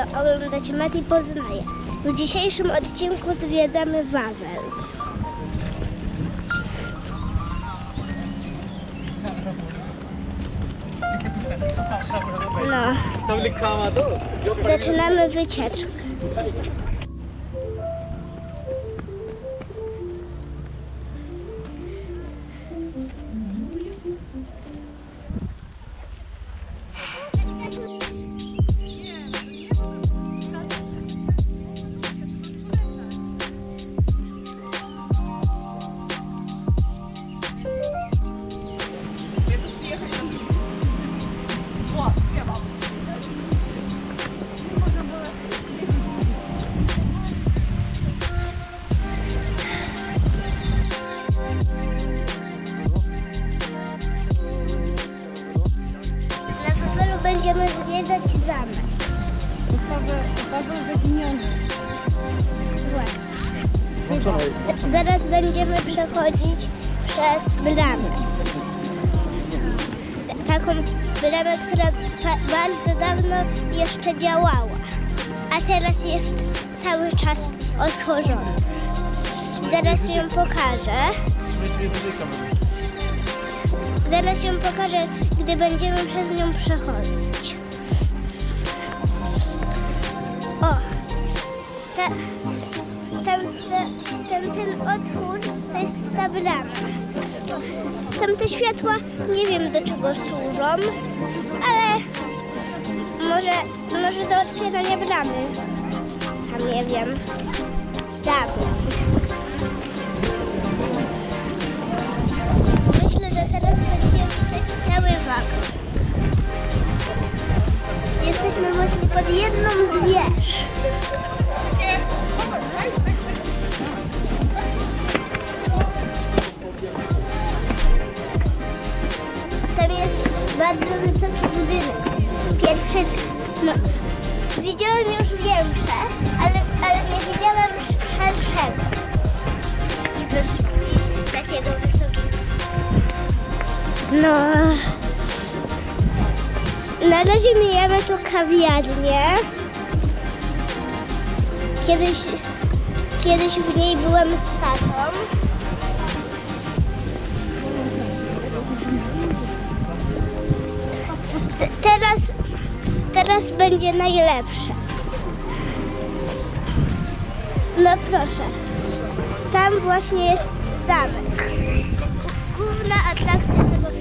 lubię oglądać Matt i poznaję. W dzisiejszym odcinku zwiedzamy Wawel. No. Zaczynamy wycieczkę. Zaraz będziemy przechodzić przez bramę. Taką bramę, która bardzo dawno jeszcze działała, a teraz jest cały czas otworzona. Zaraz ją pokażę. Zaraz ją pokażę, gdy będziemy przez nią przechodzić. O! Ta, ten, otwór to jest ta brama. Tam te światła nie wiem do czego służą, ale może, może do otwierania bramy. Sam nie wiem. Dobra. Myślę, że teraz będziemy cały wagon. Jesteśmy właśnie pod jedną z wież. Bardzo wysoki budynek. Pierwszy, no, widziałem już większe, ale, ale nie widziałem szerszego. I wys- takiego wysokiego. No. Na razie mijamy tu kawiarnię. Kiedyś, kiedyś w niej byłem z tatą. Teraz, teraz będzie najlepsze. No proszę. Tam właśnie jest zamek. Główna atrakcja tego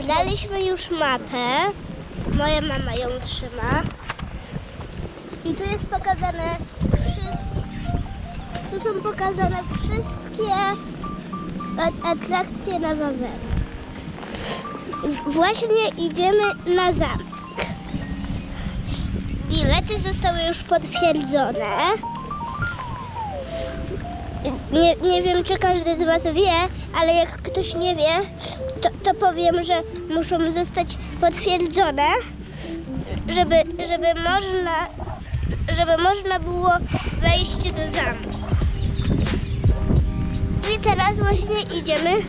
Odebraliśmy już mapę. Moja mama ją trzyma. I tu jest pokazane wszystko. Tu są pokazane wszystkie at- atrakcje na Wawelu. Właśnie idziemy na zamek. Bilety zostały już potwierdzone. Nie, nie wiem, czy każdy z Was wie, ale jak ktoś nie wie, to, to powiem, że muszą zostać potwierdzone, żeby, żeby, można, żeby można było wejść do zamku. I teraz właśnie idziemy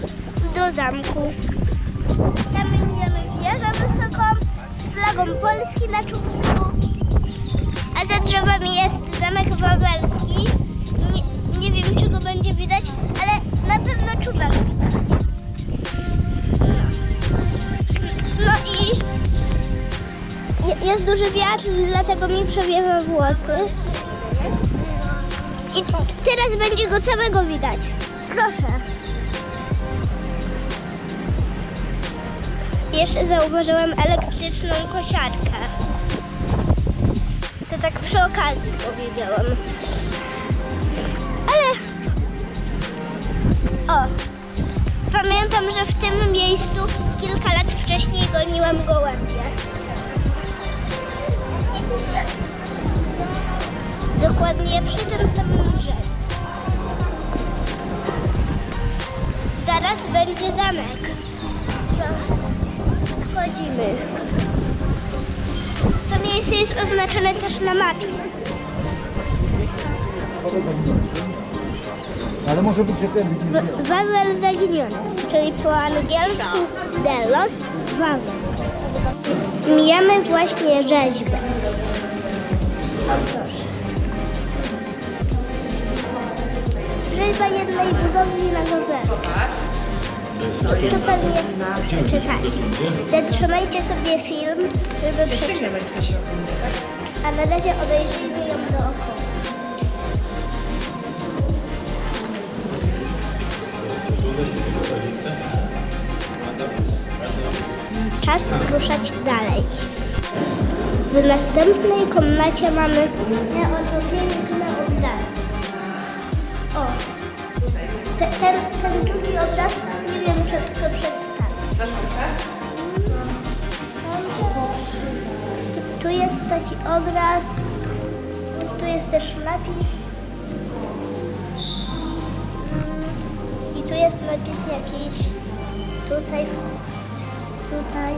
do zamku. Tam mijamy wieżę wysoką z flagą Polski na czubku. A za drzewami jest zamek wawelski. Będzie widać, ale na pewno czubek widać. No i je- jest duży wiatr, dlatego mi przewiewa włosy. I teraz będzie go całego widać. Proszę. Jeszcze zauważyłam elektryczną kosiarkę. To tak przy okazji powiedziałam. O! Pamiętam, że w tym miejscu kilka lat wcześniej goniłam gołębie. Dokładnie przy tym samym drzewie. Zaraz będzie zamek. Wchodzimy. To miejsce jest oznaczone też na mapie. Ale może być, że ten Wawel zaginiony, czyli po angielsku The Lost Wawel. Mijamy właśnie rzeźbę. O proszę. Rzeźba jednej budowli na Wawelu. To pewnie przeczytajcie. Zatrzymajcie sobie film, żeby przeczytać. A na razie obejrzyjmy ją dookoła. Czas ruszać dalej. W następnej komnacie mamy te oto piękne obrazy. O, te, ten, ten drugi obraz, nie wiem czy to przedstawi. Tu jest taki obraz, tu jest też napis. Jest napis jakiś, tutaj, tutaj,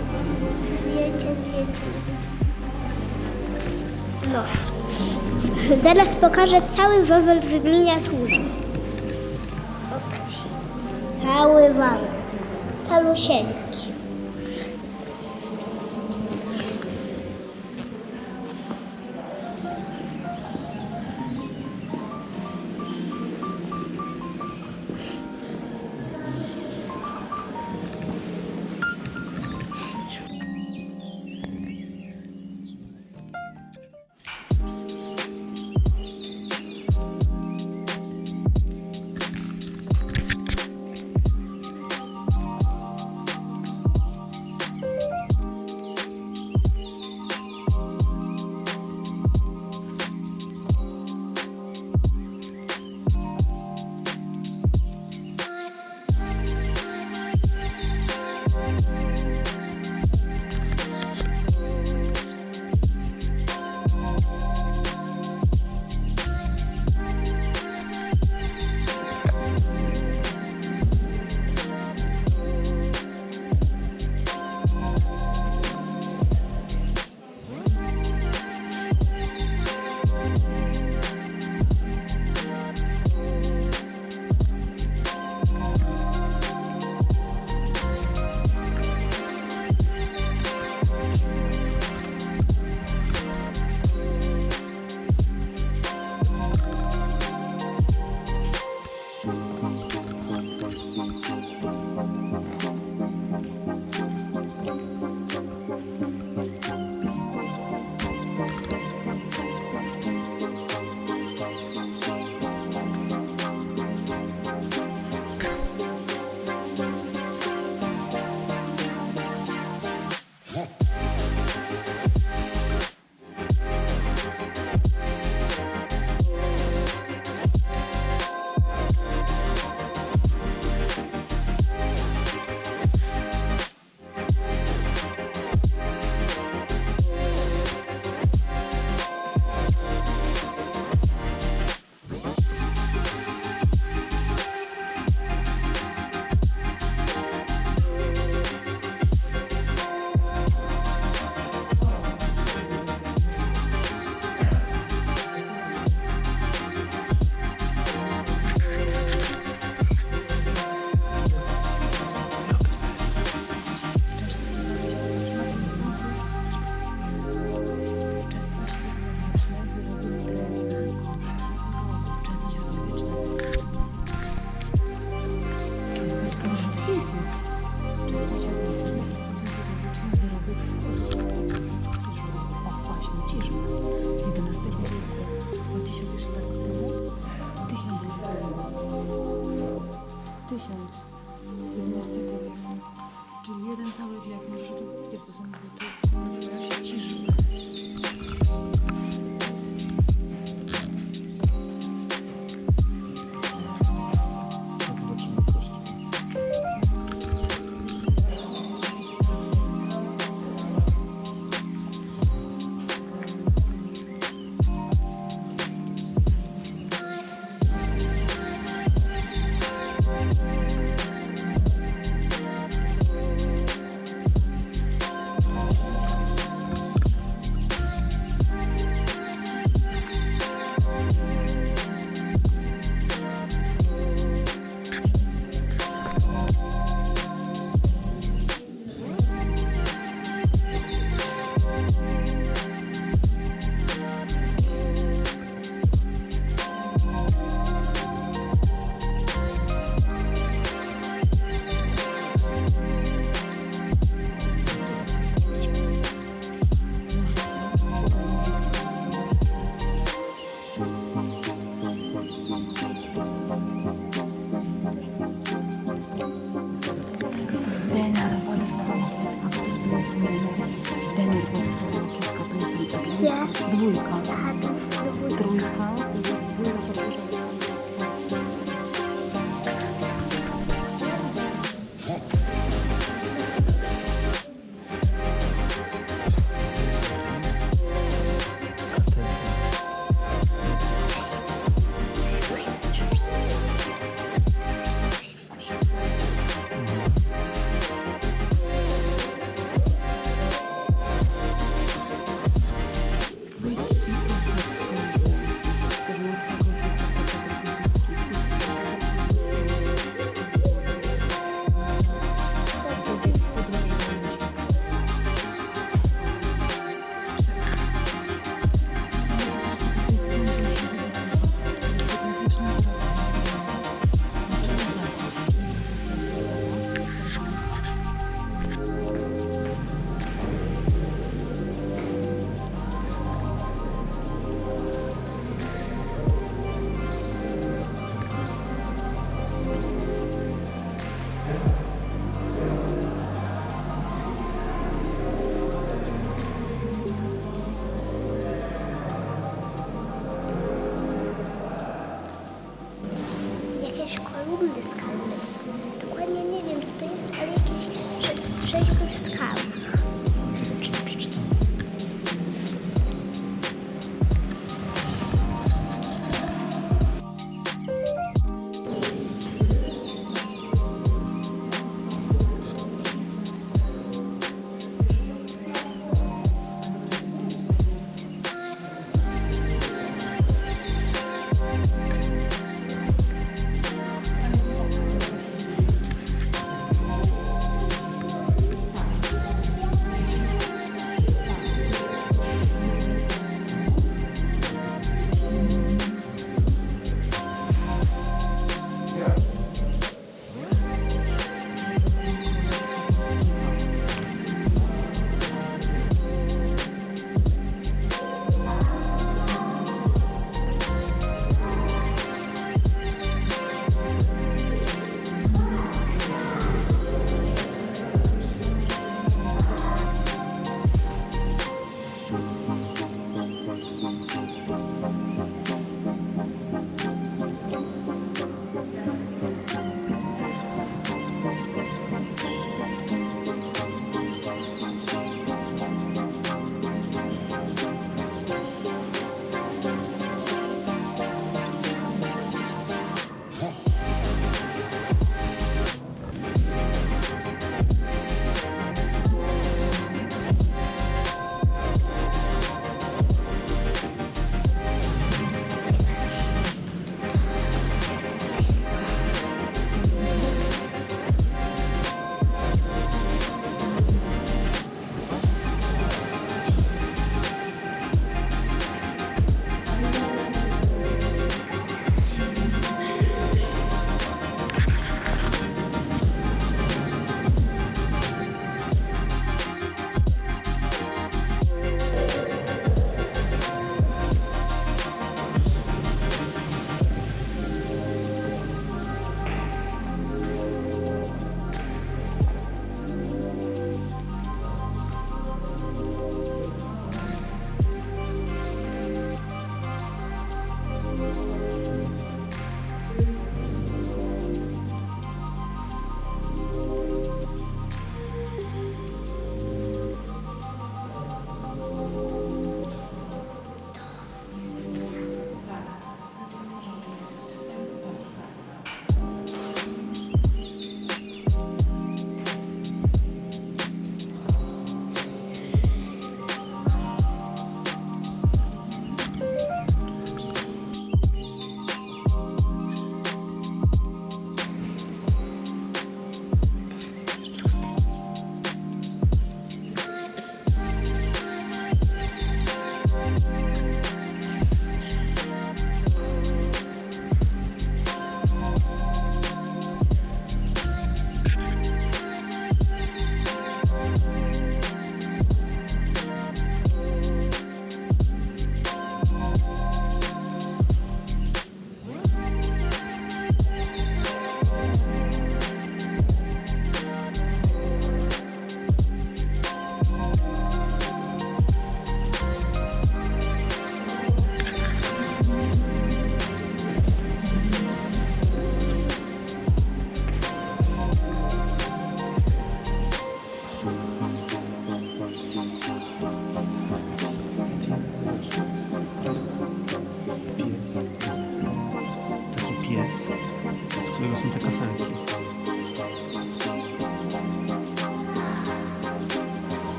zdjęcie, zdjęcie. No. Teraz pokażę cały wawel w miniaturze. Cały wawel. Calusieńki. Teşekkür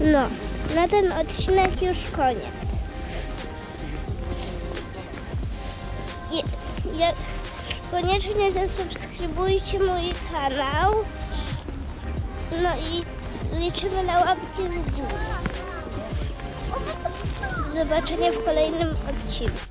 No, na ten odcinek już koniec. Je, je, koniecznie zasubskrybujcie mój kanał. No i liczymy na łapki w górę. Do zobaczenia w kolejnym odcinku.